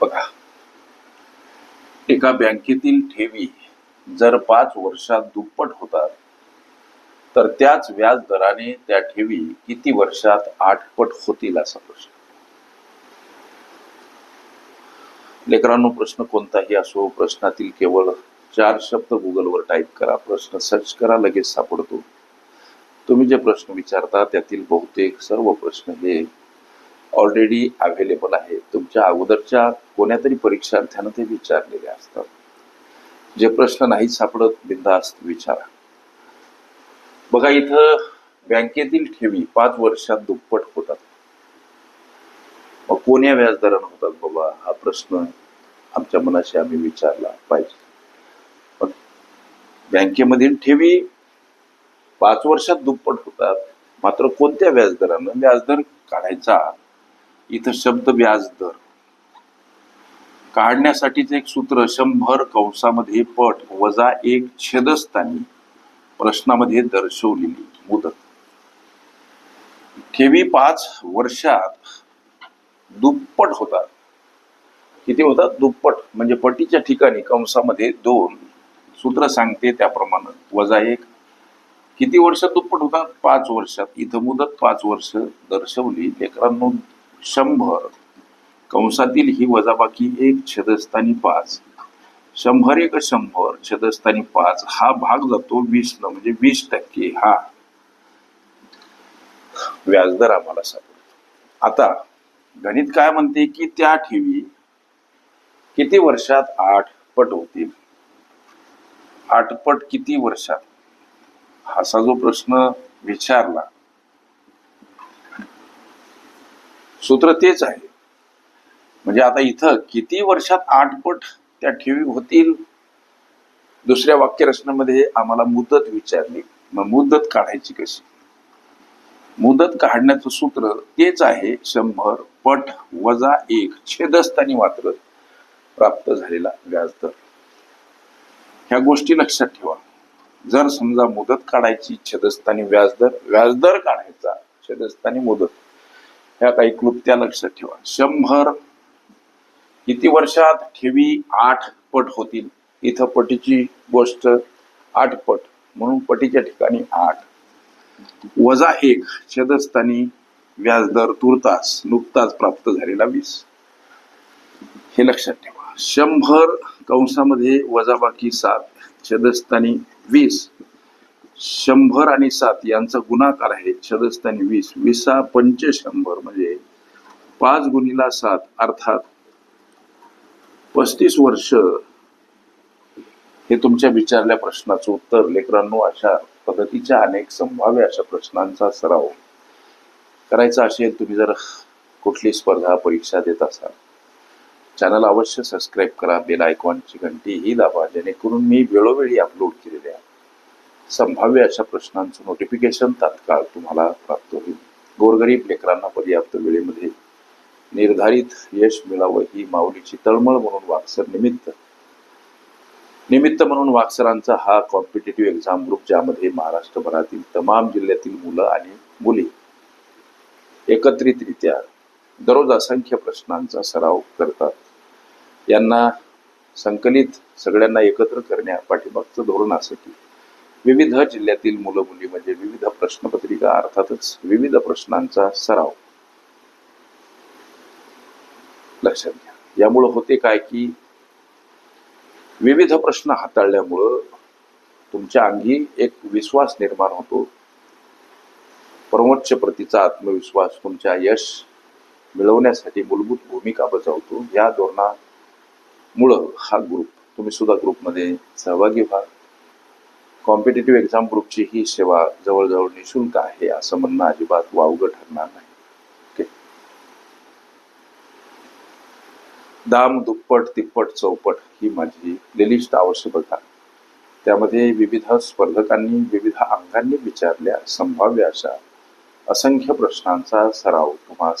बघा. एका बँकेतील ठेवी जर पाच वर्षात दुप्पट होतात तर त्याच व्याज दराने त्या ठेवी किती वर्षात आठपट होतील असा प्रश्न. लेकरांनो प्रश्न कोणताही असो प्रश्नातील केवळ चार शब्द गुगलवर टाईप करा. प्रश्न सर्च करा लगेच सापडतो. तुम्ही जे प्रश्न विचारता त्यातील बहुतेक सर्व प्रश्न हे ऑलरेडी अवेलेबल आहे. तुमच्या अगोदरच्या कोण्यातरी परीक्षार्थ्यानं ते विचारलेले असतात. जे प्रश्न नाही सापडत बिंदास्त विचारा. बघा इथं बँकेतील ठेवी पाच वर्षात दुप्पट होतात. मग कोण्या व्याजदरानं होतात बाबा? हा प्रश्न आमच्या मनाशी आम्ही विचारला पाहिजे. बँकेमधील ठेवी पाच वर्षात दुप्पट होतात. मात्र कोणत्या व्याजदरानं? व्याजदर काढायचा इथं शब्द व्याज दर काढण्यासाठीच एक सूत्र शंभर कंसामध्ये पट वजा एक छेदस्थानी प्रश्नामध्ये दर्शवलेली मुदत. ठेवी पाच वर्षात दुप्पट होतात. किती होतात? दुप्पट. म्हणजे पटीच्या ठिकाणी कंसामध्ये दोन. सूत्र सांगते त्याप्रमाणे. वजा एक. किती वर्षात दुप्पट होतात? पाच वर्षात. इथं मुदत पाच वर्ष दर्शवली. लेकरांनो शंभर. कंसातील ही वजाबाकी एक छेदस्थानी पाच. शंभर एक शंभर छेदस्थानी पाच. हा भाग जातो वीस न म्हणजे वीस टक्के. हा. व्याजदर आम्हाला सापडतो. आता गणित काय म्हणते की त्या ठेवी किती वर्षात आठ पट होतील? आठ पट किती वर्षात? असा जो प्रश्न विचारला सूत्र तेच आहे. म्हणजे आता इथं किती वर्षात आठपट त्या ठेवी होतील? दुसऱ्या वाक्यरचनेमध्ये आम्हाला मुदत विचारली. मग मुदत काढायची कशी? मुदत काढण्याचं सूत्र तेच आहे. शंभर पट वजा एक छेदस्थानी मात्र प्राप्त झालेला व्याजदर. ह्या गोष्टी लक्षात ठेवा. जर समजा मुदत काढायची छेदस्थानी व्याजदर व्याजदर काढायचा छेदस्थानी मुदत. ह्या काही क्लुप्त्या लक्षात ठेवा. शंभर किती वर्षात ठेवी आठ पट होतील? इथं पटीची गोष्ट आठ पट. म्हणून पटीच्या ठिकाणी आठ. वजा एक छेदस्थानी व्याजदर तुर्तास नुकताच प्राप्त झालेला वीस. हे लक्षात ठेवा. शंभर कंसामध्ये वजाबाकी सात छेदस्थानी वीस. शंभर आणि सात यांचा गुणाकार आहे. छेदस्थानी वीस. विसा पंच शंभर म्हणजे पाच गुणीला सात अर्थात पस्तीस वर्ष. हे तुमच्या विचारल्या प्रश्नाचं उत्तर. लेकरांनो अशा पद्धतीच्या अनेक संभाव्य अशा प्रश्नांचा सराव करायचा असेल तुम्ही जर कुठली स्पर्धा परीक्षा देत असाल चॅनल अवश्य सबस्क्राईब करा. बेल आयकॉनची घंटी ही दाबा. जेणेकरून मी वेळोवेळी अपलोड केलेल्या संभाव्य अशा प्रश्नांचं नोटिफिकेशन तात्काळ तुम्हाला प्राप्त होईल. गोरगरीब लेकरांना पर्याप्त वेळेमध्ये निर्धारित यश मिळावं ही माऊलीची तळमळ म्हणून वाक्सर निमित्त. निमित्त म्हणून वाक्सरांचा हा कॉम्पिटेटिव्ह एक्झाम ग्रुप ज्यामध्ये महाराष्ट्रभरातील तमाम जिल्ह्यातील मुलं आणि मुली एकत्रितरित्या दररोज असंख्य प्रश्नांचा सराव करतात. यांना संकलित सगळ्यांना एकत्र करण्या पाठीमागचं धोरण असं की विविध जिल्ह्यातील मुलं मुली म्हणजे विविध प्रश्नपत्रिका अर्थातच विविध प्रश्नांचा सराव. लक्षात घ्या. यामुळं होते काय की विविध प्रश्न हाताळल्यामुळं तुमच्या अंगी एक विश्वास निर्माण होतो. परमोच्च प्रतीचा आत्मविश्वास तुमच्या यश मिळवण्यासाठी मूलभूत भूमिका बजावतो. या धोरणामुळं हा ग्रुप तुम्ही सुद्धा ग्रुपमध्ये सहभागी व्हा. कॉम्पिटेटिव्ह एक्झाम ग्रुपची ही सेवा जवळजवळ निशुल्क आहे असं म्हणणं अजिबात वावगं ठरणार नाही. ओके दाम दुप्पट तिप्पट चौपट ही माझी प्लेलिस्ट आवश्यकता. त्यामध्ये विविध स्पर्धकांनी विविध अंगांनी विचारल्या संभाव्य अशा असंख्य प्रश्नांचा सराव तुम्हाला